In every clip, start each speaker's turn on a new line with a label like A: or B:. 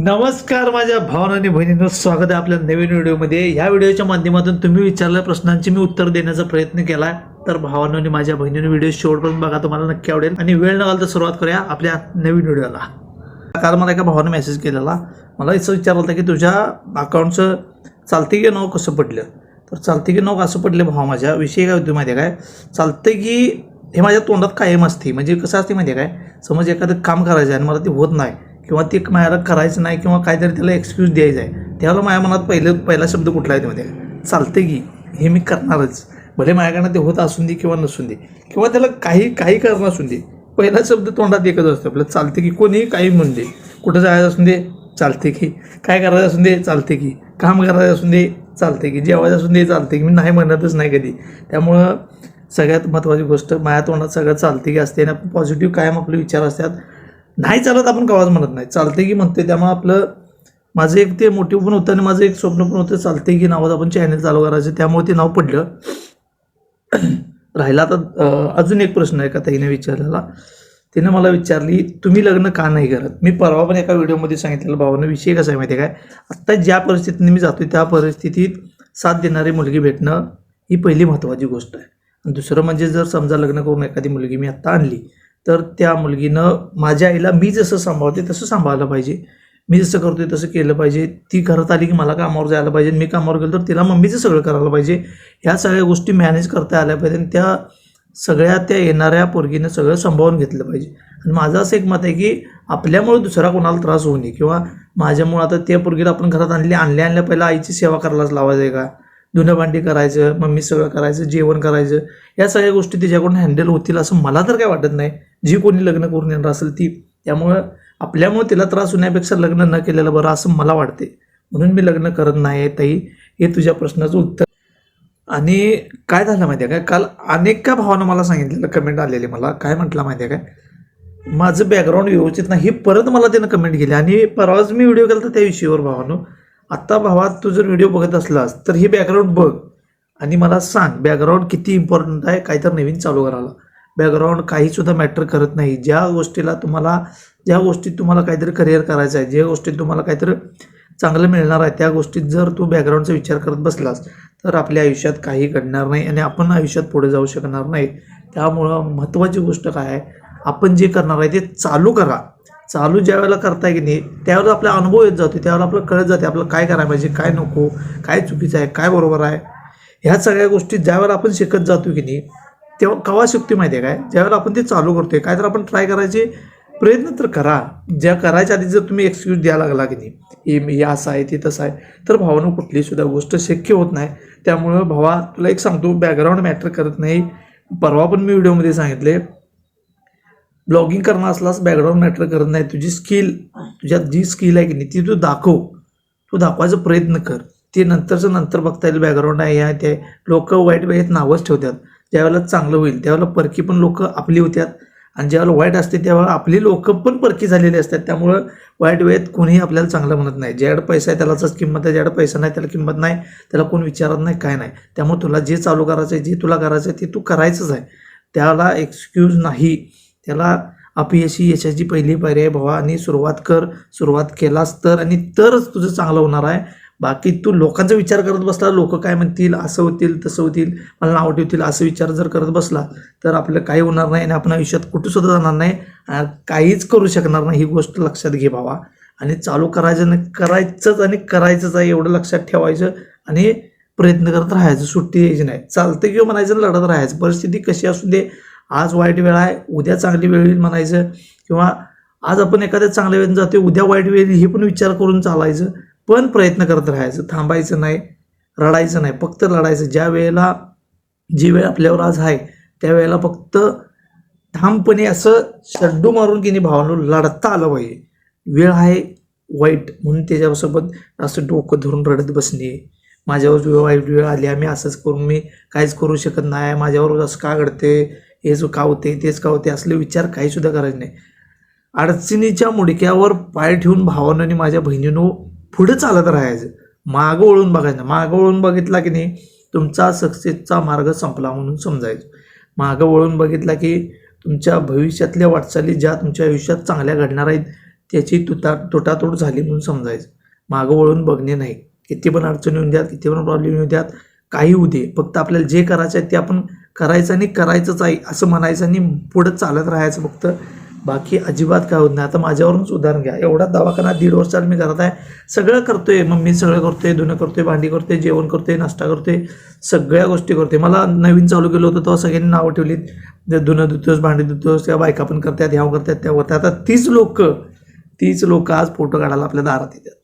A: नमस्कार माझ्या भावना आणि बहिणींनो स्वागत आहे आपल्या नवीन व्हिडिओमध्ये. ह्या व्हिडिओच्या माध्यमातून तुम्ही विचारलेल्या प्रश्नांची मी उत्तर देण्याचा प्रयत्न केला तर भावानं आणि माझ्या बहिणीने व्हिडिओ शेवटपर्यंत बघा तुम्हाला नक्की आवडेल. आणि वेळ न घालता सुरुवात करूया आपल्या नवीन व्हिडिओला. काल मला एका भावानं मेसेज केलेला. मला असं विचारलं होतं की तुझ्या अकाउंटचं चालते की नाव कसं पडलं? तर चालते की नाव कसं पडलं भावा माझ्या? विषय काय होती माहिती आहे काय? चालतं की हे माझ्या तोंडात कायम असते म्हणजे कसं असते माहिती आहे काय? समज एखादं काम करायचं आहे आणि मला ते होत नाही. किंवा ते माझ्याला करायचं नाही किंवा काहीतरी त्याला एक्सक्यूज द्यायचं आहे. त्यावेळेला माझ्या मनात पहिलं पहिला शब्द कुठला आहे त्यामध्ये? चालते की हे मी करणारच. भले माझ्याकडनं ते होत असून दे किंवा नसून दे. किंवा त्याला काही काही करणं असून दे. पहिला शब्द तोंडात एकच असतो आपलं चालते की कोणीही काही म्हणून दे. कुठं जायचं असून दे चालते की. काय करायचं असून दे चालते की. काम करायचं असून दे चालते की. जेवायचं असून दे चालते की. मी नाही म्हणतच नाही कधी. त्यामुळं सगळ्यात महत्त्वाची गोष्ट माझ्या तोंडात सगळं चालते की असते आणि पॉझिटिव्ह कायम आपले विचार असतात. नाही चालत आपण कवाच म्हणत नाही. चालते की म्हणते त्यामुळे आपलं माझं एक ते मोटिव्ह पण होतं आणि माझं एक स्वप्न पण होतं चालते की नावाचं आपण चॅनल चालू करायचं. त्यामुळे ते नाव पडलं. राहिला आता अजून एक प्रश्न आहे का ताईने विचारलेला? तिने मला विचारली तुम्ही लग्न का नाही करत? मी परवा पण एका व्हिडिओमध्ये सांगितलेलं भावानं विषय कसा आहे माहिती आहे काय? आत्ता ज्या परिस्थितीने मी जातो त्या परिस्थितीत साथ देणारी मुलगी भेटणं ही पहिली महत्त्वाची गोष्ट आहे. आणि दुसरं म्हणजे जर समजा लग्न करून एखादी मुलगी मी आत्ता आणली तर त्या मुलगीनं माझ्या आईला मी जसं सांभाळते तसं सांभाळलं पाहिजे. मी जसं करतोय तसं केलं पाहिजे. ती घरात आली की मला कामावर जायला पाहिजे. मी कामावर गेलो तर तिला मम्मीचं सगळं करायला पाहिजे. ह्या सगळ्या गोष्टी मॅनेज करता आल्या पाहिजे आणि त्या सगळ्या त्या येणाऱ्या पोरगीनं सगळं सांभाळून घेतलं पाहिजे. आणि माझं असं एक मत आहे की आपल्यामुळे दुसरा कोणाला त्रास होऊ नये किंवा माझ्यामुळं आता त्या पोरगीला आपण घरात आणली आणल्या आणल्या पहिला आईची सेवा करायलाच लावायचं आहे का? धुणं भांडी करायचं मम्मी सगळं करायचं जेवण करायचं या सगळ्या गोष्टी तिच्याकडून हँडल होतील असं मला तर काय वाटत नाही. जी कोणी लग्न करून येणार असेल ती. त्यामुळं आपल्यामुळे तिला त्रास होण्यापेक्षा लग्न न केलेलं बरं असं मला वाटते. म्हणून मी लग्न करत नाही ताई. हे तुझ्या प्रश्नाचं उत्तर. आणि काय झालं माहिती आहे काय काल अनेक का भावानं मला सांगितलेलं कमेंट आलेली मला. काय म्हटलं माहिती आहे काय माझं बॅकग्राऊंड व्यवस्थित नाही. हे परत मला त्यानं कमेंट केली. आणि परवाच मी व्हिडिओ केला तर त्या विषयावर भावानं. आत्ता भावात तू जर व्हिडिओ बघत असलास तर हे बॅकग्राऊंड बघ आणि मला सांग बॅकग्राऊंड किती इम्पॉर्टंट आहे काहीतरी नवीन चालू करायला. बॅकग्राऊंड काहीसुद्धा मॅटर करत नाही. ज्या गोष्टीला तुम्हाला ज्या गोष्टीत तुम्हाला काहीतरी करिअर करायचं आहे ज्या गोष्टीत तुम्हाला काहीतरी चांगलं मिळणार आहे त्या गोष्टीत जर तू बॅकग्राऊंडचा विचार करत बसलास तर आपल्या आयुष्यात काही घडणार नाही आणि आपण आयुष्यात पुढे जाऊ शकणार नाही. त्यामुळं महत्त्वाची गोष्ट काय आहे आपण जे करणार आहे ते चालू करा. चालू ज्या वेळेला करताय की नाही त्यावेळेला आपला अनुभव येत जातो त्यावेळेला आपलं कळत जाते आपलं काय करायला पाहिजे काय नको काय चुकीचं आहे काय बरोबर आहे. ह्या सगळ्या गोष्टी ज्यावेळेला आपण शिकत जातो की नाही तेव्हा कवा शिकतो माहिती आहे काय? ज्यावेळेला आपण ते चालू करतोय काय तर आपण ट्राय करायचे प्रयत्न तर करा. ज्या करायच्या आधी जर तुम्ही एक्सक्यूज द्यायला लागला की नाही हे मी हे असं आहे ते तसं आहे तर भावानं कुठली सुद्धा गोष्ट शक्य होत नाही. त्यामुळं भावा तुला एक सांगतो बॅकग्राऊंड मॅटर करत नाही. परवा पण मी व्हिडिओमध्ये सांगितले ब्लॉगिंग करणं असलास बॅकग्राऊंड मॅटर करत नाही. तुझी स्किल तुझ्यात जी स्किल आहे की नाही ती तू दाखव. तू दाखवायचा प्रयत्न कर. ते नंतरचं नंतर बघता येईल बॅकग्राऊंड आहे या ते. लोक वाईट वेळेत नावच ठेवतात. ज्यावेळेला चांगलं होईल त्यावेळेला परकी पण लोक आपली होत्यात. आणि ज्यावेळेला वाईट असते त्यावेळेला आपली लोक पण परकी झालेली असतात. त्यामुळं वाईट वेळेत कोणीही आपल्याला चांगलं म्हणत नाही. ज्याड पैसा आहे त्यालाच किंमत आहे. ज्याड पैसा नाही त्याला किंमत नाही. त्याला कोण विचारत नाही काय नाही. त्यामुळे तुला जे चालू करायचं आहे जे तुला करायचं आहे ते तू करायचंच आहे. त्याला एक्सक्यूज नाही. त्याला अपयशी यशाची पहिली पर्याय भावा आणि सुरुवात कर सुरुवात केलास तर आणि तरच तुझं चांगलं होणार आहे. बाकी तू लोकांचा विचार करत बसला लोक काय म्हणतील असं होतील तसं होतील मला नाव ठेवतील असं विचार जर करत बसला तर आपलं काही होणार नाही आणि आपण आयुष्यात कुठं सुद्धा जाणार नाही काहीच करू शकणार नाही ही गोष्ट लक्षात घे भावा आणि चालू करायचं नाही करायचंच आणि करायचंच आहे एवढं लक्षात ठेवायचं आणि प्रयत्न करत राहायचं. सुट्टी द्यायची नाही. चालतं किंवा म्हणायचं लढत राहायचं. परिस्थिती कशी असू दे आज वाईट वेळ आहे उद्या चांगली वेळ येईल म्हणायचं. किंवा आज आपण एखाद्या चांगल्या वेळेत जातो उद्या वाईट वेळ हे पण विचार करून चालायचं. पण प्रयत्न करत राहायचं थांबायचं नाही रडायचं नाही. फक्त लढायचं ज्या वेळेला जी वेळ आपल्यावर आज आहे त्यावेळेला फक्त ठामपणे असं शड्डू मारून की नाही भावानं लढता आलं पाहिजे. वेळ आहे वाईट म्हणून त्याच्यासोबत असं डोकं धरून रडत बसणे. माझ्यावर वाईट वेळ आली आम्ही असंच करून मी काहीच करू शकत नाही. माझ्यावर असं का घडते हे जो का होते तेच का होते असले विचार काहीसुद्धा करायचे नाही. अडचणीच्या मुडक्यावर पाय ठेवून भावानं आणि माझ्या बहिणीनं पुढे चालत राहायचं. मागं वळून बघायचं. मागं वळून बघितला की नाही तुमचा सक्सेसचा मार्ग संपला म्हणून समजायचं. मागं वळून बघितला की तुमच्या भविष्यातल्या वाटचाली ज्या तुमच्या आयुष्यात चांगल्या घडणार आहेत त्याची तुटा तुटातूट झाली म्हणून समजायचं. मागं वळून बघणे नाही. किती पण अडचणी येऊन द्यात किती पण प्रॉब्लेम येऊ द्यात काही होऊ दे. फक्त आपल्याला जे करायचं आहे ते आपण करायचं आणि करायचंच आहे असं म्हणायचं आणि पुढं चालत राहायचं फक्त. बाकी अजिबात काय होत नाही. आता माझ्यावरूनच उदाहरण घ्या. एवढा दवाखाना दीड वर्ष मी करत आहे. सगळं करतोय. मम्मी सगळं करतोय धुणं करतोय भांडी करतोय जेवण करतोय नाश्ता आहे सगळ्या गोष्टी करतोय. मला नवीन चालू केलं होतं तेव्हा सगळ्यांनी नावं ठेवलीत धुणं धुतोस भांडी धुतोस त्या बायका पण करतात ह्याव करतात त्या करतात. आता तीच लोक तीच लोक आज फोटो काढायला आपल्या दारात येतात.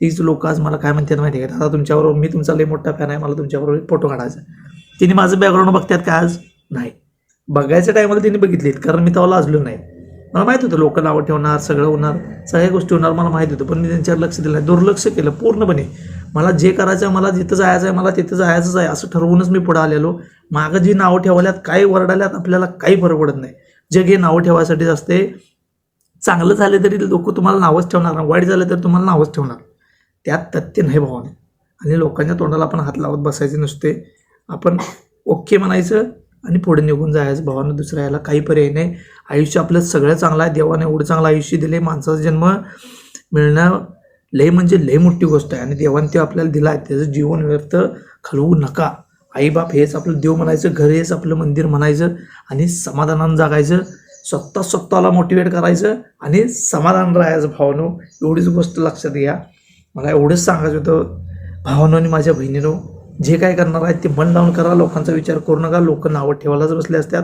A: तीच लोक आज मला काय म्हणतात माहिती आहे का? आता तुमच्याबरोबर मी तुमचा लई मोठा फॅन आहे मला तुमच्याबरोबर फोटो काढायचा तिने माझं बॅकग्राऊंड बघतात का आज? नाही. बघायच्या टायमाला तिने बघितलीत कारण मी तेव्हा लाजलो नाही. मला माहीत होतं लोक नावं ठेवणार सगळं होणार सगळ्या गोष्टी होणार मला माहीत होतं पण मी त्यांच्यावर लक्ष दिलं नाही. दुर्लक्ष केलं पूर्णपणे. मला जे करायचं आहे मला जिथं जायचं आहे मला तिथं जायचंच आहे असं ठरवूनच मी पुढे आलेलो. मागं जी नावं ठेवल्यात काय वरडाल्यात आपल्याला काही फरक पडत नाही. जग हे नावं ठेवायसाठीच असते चांगलं झालं तरी लोक तुम्हाला नावच ठेवणार ना वाईट झालं तर तुम्हाला नावच ठेवणार. त्यात तथ्य नाही भावाने. आणि लोकांच्या तोंडाला आपण हात लावत बसायचे नसते. आपण ओके म्हणायचं आणि पुढे निघून जायचं. भावानं दुसऱ्या याला काही पर्याय नाही. आयुष्य आपलं सगळं चांगलं आहे. देवाने एवढं चांगलं आयुष्य दिले माणसाचा जन्म मिळणं लय म्हणजे लय मोठी गोष्ट आहे. आणि देवाने ते आपल्याला दिला आहे त्याचं जीवन व्यर्थ घालवू नका. आईबाप हेच आपलं देव म्हणायचं घर हेच आपलं मंदिर म्हणायचं आणि समाधानानं जागायचं. स्वतः स्वतःला मोटिवेट करायचं आणि समाधान राहायचं. भावनो एवढीच गोष्ट लक्षात घ्या. मला एवढंच सांगायचं होतं. भावनो आणि माझ्या बहिणीनो जे काय करणार आहेत ते मन लावून करा लोकांचा विचार करू नका लोक नावं ठेवायलाच बसले असतात.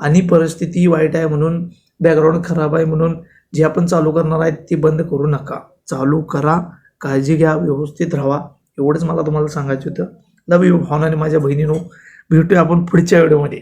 A: आणि परिस्थिती वाईट आहे म्हणून बॅकग्राऊंड खराब आहे म्हणून जे आपण चालू करणार आहेत ते बंद करू नका. चालू करा काळजी घ्या व्यवस्थित राहा. एवढंच मला तुम्हाला सांगायचं होतं. लव यू भावनाने माझ्या बहिणीनो. भेटूया आपण पुढच्या व्हिडिओमध्ये.